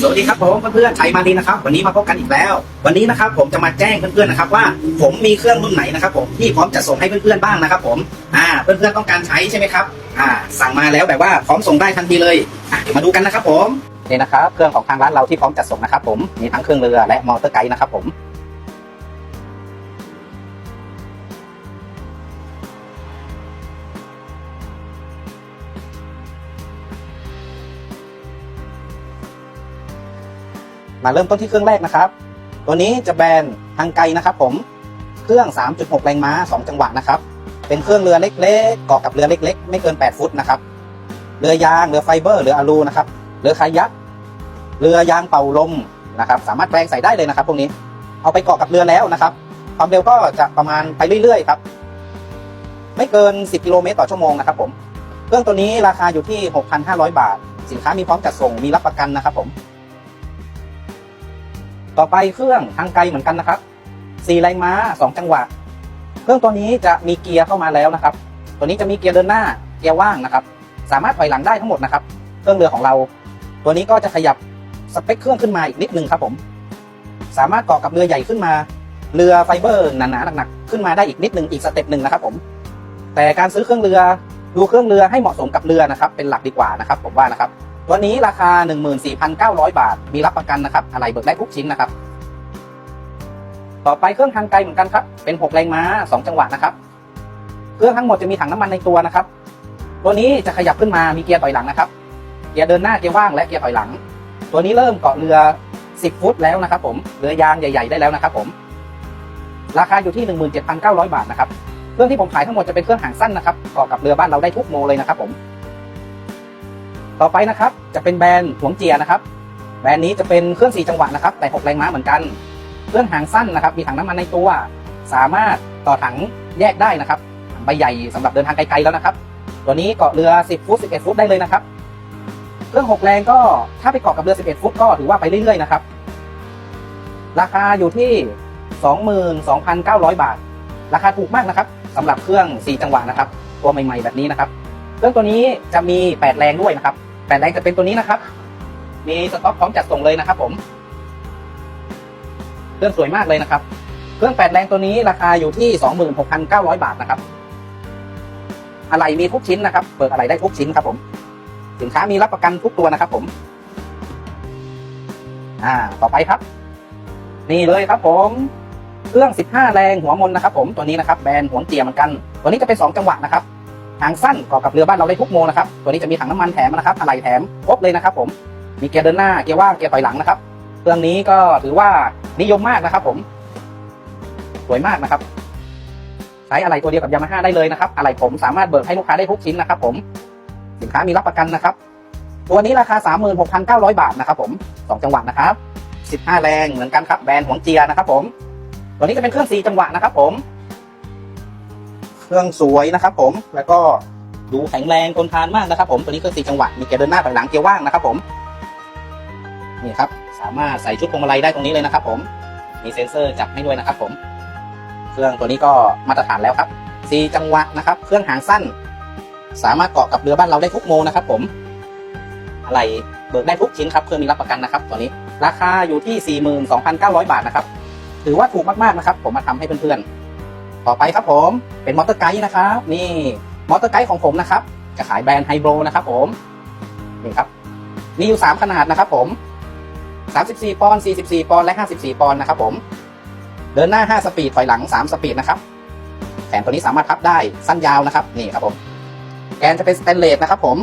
สวัสดีครับผมเพื่อนๆชัยมาดีนะครับ วันนี้มาพบกันอีกแล้ว วันนี้นะครับผมจะมาแจ้งเพื่อนๆนะครับว่าผมมีเครื่องรุ่นไหนนะครับ ผมที่พร้อมจะส่งให้เพื่อนๆบ้างนะครับ ผมอ่าเพื่อนๆต้องการใช้ใช่ไหมครับอ่าสั่งมาแล้วแบบว่าพร้อมส่งได้ทันทีเลยอะเดี๋ยวมาดูกันนะครับ ผมนี่นะครับเครื่องของทางร้านเราที่พร้อมจัดส่งนะครับ ผมมีทั้งเครื่องเรือและมอเตอร์ไกด์นะครับ ผม มาเริ่มต้นที่เครื่องแรกนะครับ ตัวนี้จะแบรนด์ทางไกลนะครับ ผมเครื่อง 3.6 แรงม้า 2 จังหวะนะครับ เป็นเครื่องเรือเล็กๆเกาะกับเรือเล็ก ๆ ไม่เกิน 8 ฟุตนะครับ เรือยาง เรือไฟเบอร์ เรืออะลูนะครับ เรือคายัก เรือยางเป่าลมนะครับ สามารถแปลงใส่ได้เลยนะครับ พวกนี้ เอาไปเกาะกับเรือแล้วนะครับ ความเร็วก็จะประมาณไปเรื่อยๆครับ ไม่เกิน 10 กิโลเมตรต่อชั่วโมงนะครับผม เครื่องตัวนี้ราคาอยู่ที่ 6,500 บาท สินค้ามีพร้อมจัดส่ง มีรับประกันนะครับผม ต่อไปเครื่องทางไกลเหมือนกันนะครับ4แรงม้า 2 จังหวะ เครื่องตัวนี้จะมีเกียร์เข้ามาแล้วนะครับ ตัวนี้จะมีเกียร์เดินหน้า เกียร์ว่างนะครับ สามารถถอยหลังได้ทั้งหมดนะครับ เครื่องเรือของเรา ตัวนี้ก็จะขยับสเปคเครื่องขึ้นมาอีกนิดนึงครับผม สามารถเกาะกับเรือใหญ่ขึ้นมา เรือไฟเบอร์หนาๆหนักๆขึ้นมาได้อีกนิดนึงอีกสเต็ปหนึ่งนะครับผม แต่การซื้อเครื่องเรือดูเครื่องเรือให้เหมาะสมกับเรือนะครับ เป็นหลักดีกว่านะครับ ผมว่านะครับ วันนี้ราคา 14,900 บาท มีรับประกันนะครับอะไรเบิกได้ทุกชิ้นนะครับ ต่อไปเครื่องทางไกลเหมือนกันครับ เป็น 6 แรงม้า 2 จังหวะนะครับ เครื่องทั้งหมดจะมีถังน้ำมันในตัวนะครับ ตัวนี้จะขยับขึ้นมามีเกียร์ถอยหลังนะครับ เกียร์เดินหน้าเกียร์ว่างและเกียร์ถอยหลัง ตัวนี้เริ่มเกาะเรือ 10 ฟุตแล้วนะครับ ผม เรือยางใหญ่ ๆ ได้แล้วนะครับ ผม ราคาอยู่ที่ 17,900 บาทนะครับ เครื่องที่ผมขายทั้งหมดจะเป็นเครื่องหางสั้นนะครับเกาะกับเรือบ้านเราได้ทุกโมเลยนะครับ ผม ต่อไปนะครับ จะเป็นแบรนด์หวงเจียนะครับ แบรนด์นี้จะเป็นเครื่อง4จังหวะนะครับ แต่6แรงม้าเหมือนกัน เครื่องหางสั้นนะครับ มีถังน้ำมันในตัว สามารถต่อถังแยกได้นะครับถังใบใหญ่สำหรับเดินทางไกลๆแล้วนะครับ ตัวนี้เกาะเรือ 10 ฟุต 11 ฟุตได้เลยนะครับ เครื่อง 6 แรงก็ถ้าไปเกาะกับเรือ 11 ฟุตก็ถือว่าไปเรื่อยๆนะครับ ราคาอยู่ที่ 22,900 บาท ราคาถูกมากนะครับสำหรับเครื่อง 4 จังหวะนะครับ ตัวใหม่ๆแบบนี้นะครับ เครื่องตัวนี้จะมี 8 แรงด้วยนะครับ 8แรงจะเป็นตัวนี้นะครับ มีสต็อกพร้อมจัดส่งเลยนะครับ ผม เครื่องสวยมากเลยนะครับ เครื่อง8แรงตัวนี้ราคาอยู่ที่ 26,900 บาทนะครับ อะไรมีทุกชิ้นนะครับ เปิดอะไรได้ทุกชิ้นครับ ผม สินค้ามีรับประกันทุกตัวนะครับ ผม อ่า ต่อไปครับ นี่เลยครับ ผม เครื่อง 15 แรงหัวมนนะครับ ผม ตัวนี้นะครับ แบรนด์หัวเจียเหมือนกัน ตัวนี้จะเป็น 2 จังหวะนะครับ หางสั้นเกาะกับเรือบ้านเราได้ทุกโมนะครับ ตัวนี้จะมีถังน้ำมันแถมนะครับอะไหล่แถมครบเลยนะครับ ผม มีเกียร์เดินหน้า เกียร์ว่าง เกียร์ถอยหลังนะครับ เครื่องนี้ก็ถือว่านิยมมากนะครับ ผม สวยมากนะครับ ใช้อะไรตัวเดียวกับยามาฮ่าได้เลยนะครับ อะไรผมสามารถเบิกให้ลูกค้าได้ทุกชิ้นนะครับ ผม สินค้ามีรับประกันนะครับ ตัวนี้ราคา 36,900 บาทนะครับ ผม 2 จังหวะนะครับ 15 แรงเหมือนกันครับ แบรนด์หวงเจียนะครับ ผม ตัวนี้จะเป็นเครื่อง4จังหวะนะครับ ผม เครื่องสวยนะครับผมแล้วก็ดูแข็งแรงทนทานมากนะครับผมตัวนี้เครื่อง4จังหวะมีเกียร์เดินหน้าถอยหลังเกียร์ว่างนะครับผมนี่ครับสามารถใส่ชุดพวงมาลัยได้ตรงนี้เลยนะครับ ผมมีเซ็นเซอร์จับให้ด้วยนะครับผม เครื่องตัวนี้ก็มาตรฐานแล้วครับ4จังหวะนะครับ เครื่องหางสั้น สามารถเกาะกับเรือบ้านเราได้ทุกโมนะครับ ผมอะไรเบิกได้ทุกชิ้นครับเครื่องมีรับประกันนะครับตัวนี้ ราคาอยู่ที่ 42,900 บาทนะครับถือว่าถูกมากๆนะครับ ผมมาทำให้เพื่อนๆ ต่อไปครับผมเป็นมอเตอร์ไกด์นะครับนี่มอเตอร์ไกด์ของผมนะครับ จะขายแบรนด์ไฮโบรนะครับผมนี่ครับมีอยู่ 3 ขนาดนะครับผม 34 ปอนด์ 44 ปอนด์และ 54 ปอนด์นะครับผมเดินหน้า 5 สปีดถอยหลัง 3 สปีดนะครับแขนตัวนี้สามารถพับได้สั้นยาวนะครับนี่ครับผม แกนจะเป็นสแตนเลสนะครับผม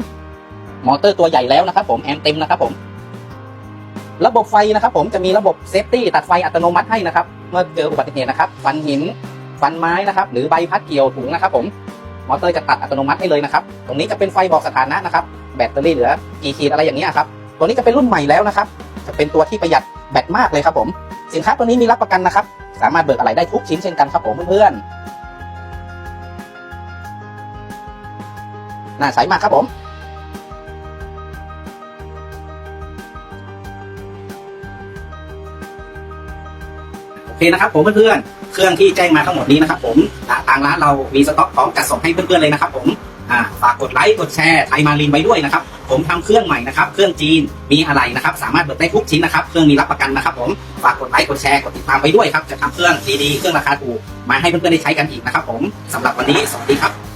มอเตอร์ตัวใหญ่แล้วนะครับผมแอมป์เต็มนะครับผม ระบบไฟนะครับผมจะมีระบบเซฟตี้ตัดไฟอัตโนมัติให้นะครับ เมื่อเจออุบัติเหตุนะครับฟันหิน ฟันไม้นะครับ หรือใบพัดเกี่ยวถุงนะครับผม มอเตอร์จะตัดอัตโนมัติให้เลยนะครับ ตรงนี้จะเป็นไฟบอกสถานะนะครับ แบตเตอรี่เหลือกี่ขีดอะไรอย่างเงี้ครับ ตัวนี้จะเป็นรุ่นใหม่แล้วนะครับ จะเป็นตัวที่ประหยัดแบตมากเลยครับผม สินค้าตัวนี้มีรับประกันนะครับ สามารถเบิกอะไรได้ทุกชิ้นเช่นกันครับผมเพื่อนๆ น่าใช้มากครับผมโอเคนะครับผมเพื่อนๆ เครื่องที่แจ้งมาทั้งหมดนี้นะครับผมทางร้านเรามีสต็อกพร้อมจัดส่งให้เพื่อนๆเลยนะครับผมฝากกดไลค์กดแชร์ไทยมารินไว้ด้วยนะครับผมทำเครื่องใหม่นะครับเครื่องจีนมีอะไรนะครับสามารถเบิกได้ทุกชิ้นนะครับเครื่องมีรับประกันนะครับผมฝากกดไลค์กดแชร์กดติดตามไปด้วยครับจะทำเครื่องดีๆเครื่องราคาถูกมาให้เพื่อนๆได้ใช้กันอีกนะครับผมสำหรับวันนี้สวัสดีครับ